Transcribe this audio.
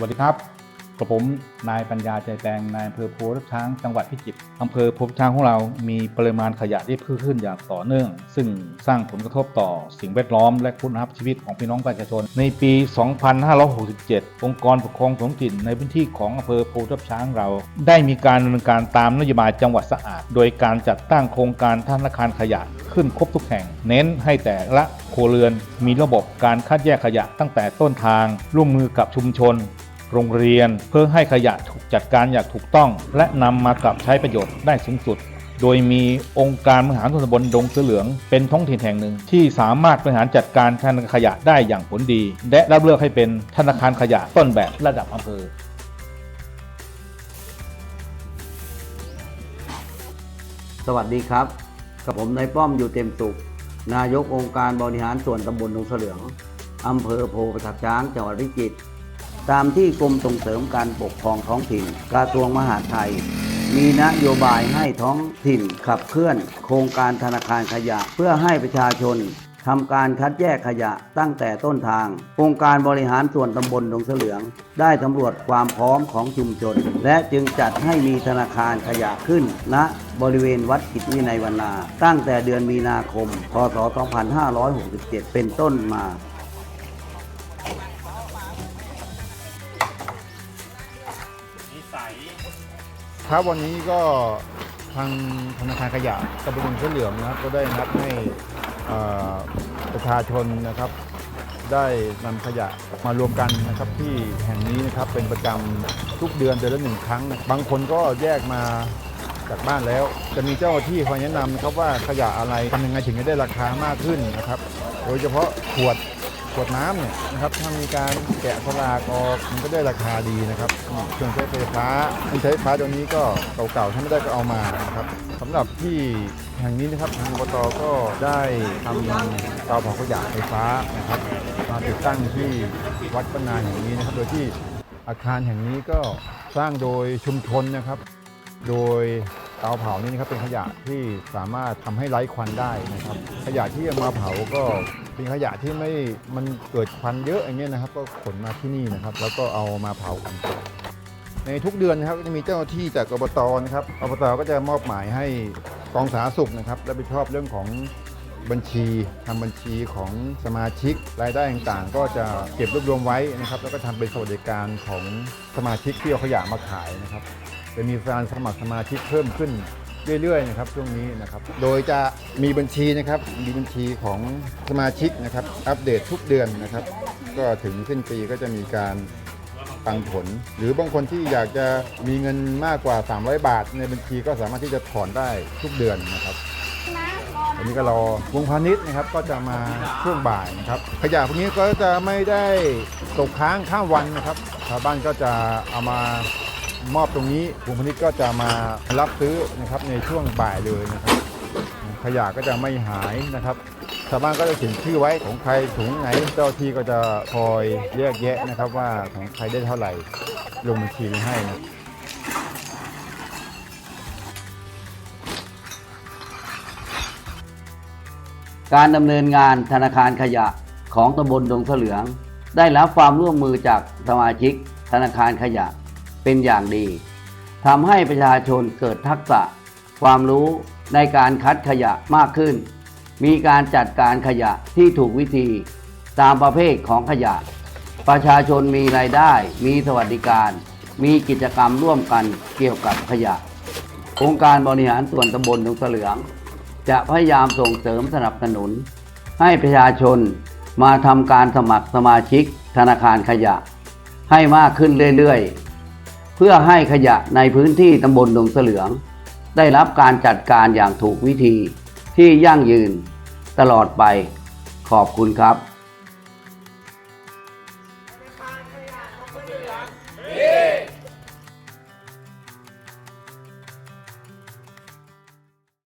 วัสดีครับกระผมนายปัญญาใจแตงนายอำเภอโพธิ์ช้างจังหวัดพิจิตรอำเภอโพธิ์ช้างของเรามีปริมาณขยะที่เพิ่มขึ้นอย่างต่อเนื่อง ซึ่งสร้างผลกระทบต่อสิ่งแวดล้อมและคุณภาพชีวิตของพี่น้องประชาชน ในปี 2567 องค์กรปกครองท้องถิ่นในพื้นที่ของอำเภอโพธิ์ช้างเรา ได้มีการดำเนินการตามนโยบายจังหวัดสะอาด โดยการจัดตั้งโครงการธนาคารขยะขึ้นครบทุกแห่ง เน้นให้แต่ละครัวเรือน มีระบบการคัดแยกขยะตั้งแต่ต้นทาง ร่วมมือกับชุมชน โรงเรียนเพื่อให้ขยะถูกจัดการอย่างถูกต้อง และนำมากลับใช้ประโยชน์ได้สูงสุด โดยมีองค์การมหาส่วนตำบลดงเสือเหลือง เป็นท้องถิ่นแห่งหนึ่ง ที่สามารถบริหารจัดการธนาคารขยะได้อย่างผลดี และรับเลือกให้เป็นธนาคารขยะต้นแบบระดับอำเภอสวัสดีครับ กับผมนายป้อมอยู่เต็มสุข นายกองค์การบริหารส่วนตำบลดงเสลืองอำเภอโพประทับช้างจังหวัดพิจิตร ตามที่กรมส่งเสริมการปกครองท้องถิ่นกระทรวงมหาดไทย มีนโยบายให้ท้องถิ่นขับเคลื่อน โครงการธนาคารขยะ เพื่อให้ประชาชนทำการคัดแยกขยะตั้งแต่ต้นทาง องค์การบริหารส่วนตำบลดงเสลือง ได้สำรวจความพร้อมของชุมชน และจึงจัดให้มีธนาคารขยะขึ้นณบริเวณวัดกิจวินัยวนา ตั้งแต่เดือนมีนาคม พศ 2567 เป็นต้นมา ครับวันนี้ก็ทางธนาคารขยะตำบลเสื้อเหลืองนะครับก็ได้นัดให้ประชาชนนะครับ ได้นำขยะมารวมกันนะครับที่แห่งนี้นะครับเป็นประจำทุกเดือนเดือนละหนึ่งครั้งนะบางคนก็แยกมาจากบ้านแล้ว จะมีเจ้าหน้าที่คอยแนะนำนะครับว่าขยะอะไรทำยังไงถึงจะได้ราคามากขึ้นนะครับ โดยเฉพาะขวด วดน้ำเนี่ยนะครับถ้ามีการแกะสลากออกมันก็ได้ราคาดีนะครับเครื่องใช้ไฟฟ้าเครื่องใช้ไฟฟ้าตัวนี้ก็เก่าๆถ้าไม่ได้ก็เอามานะครับสำหรับที่แห่งนี้นะครับทางอบตก็ได้ทำเตาเผาขยะไฟฟ้านะครับมาติดตั้งที่วัดปนานแห่งนี้นะครับ โดยที่อาคารแห่งนี้ก็สร้างโดยชุมชนนะครับ โดย เตาเผานี่นะครับเป็นขยะที่สามารถทำให้ไร้ควันได้นะครับ ขยะที่เอามาเผาก็เป็นขยะที่ไม่มันเกิดควันเยอะอย่างเงี้ยนะครับ ก็ขนมาที่นี่นะครับ แล้วก็เอามาเผากันในทุกเดือนนะครับจะมีเจ้าหน้าที่จากอบตนะครับอบตก็จะมอบหมายให้กองสาธารณสุขนะครับรับผิดชอบเรื่องของบัญชีทำบัญชีของสมาชิกรายได้ต่างๆ ก็จะเก็บรวบรวมไว้นะครับ แล้วก็ทำเป็นสวัสดิการของสมาชิกที่เอาขยะมาขายนะครับ จะมีการสมัครสมาชิกเพิ่มขึ้นเรื่อยๆนะครับช่วงนี้นะครับ โดยจะมีบัญชีนะครับมีบัญชีของสมาชิกนะครับ อัปเดตทุกเดือนนะครับ ก็ถึงสิ้นปีก็จะมีการปันผล หรือบางคนที่อยากจะมีเงินมากกว่า 300 บาท ในบัญชีก็สามารถที่จะถอนได้ทุกเดือนนะครับอันนี้ก็รอวงพาณิชย์นะครับก็จะมาช่วงบ่ายนะครับขยะพวกนี้ก็จะไม่ได้ตกค้างข้ามวันนะครับชาวบ้านก็จะเอามา มอบตรงนี้วงพาณิชย์ก็จะมารับซื้อนะครับในช่วงบ่ายเลยนะครับ ขยะก็จะไม่หายนะครับชาวบ้านก็จะเขียนชื่อไว้ของใครถุงไหนเจ้าที่ก็จะคอยแยกแยะนะครับว่าของใครได้เท่าไหร่ลงบัญชีให้นะการดำเนินงานธนาคารขยะของตำบลดงเสลือง ได้รับความร่วมมือจากสมาชิกธนาคารขยะ เป็นอย่างดีทำให้ประชาชนเกิดทักษะ ความรู้ในการคัดขยะมากขึ้น มีการจัดการขยะที่ถูกวิธี ตามประเภทของขยะ ประชาชนมีรายได้ มีสวัสดิการ มีกิจกรรมร่วมกันเกี่ยวกับขยะ องค์การบริหารส่วนตำบลดงเสลือง จะพยายามส่งเสริมสนับสนุน ให้ประชาชนมาทำการสมัครสมาชิกธนาคารขยะ ให้มากขึ้นเรื่อยๆ เพื่อให้ขยะในพื้นที่ตำบลดงเสลือง ได้รับการจัดการอย่างถูกวิธีที่ยั่งยืนตลอดไปขอบคุณครับ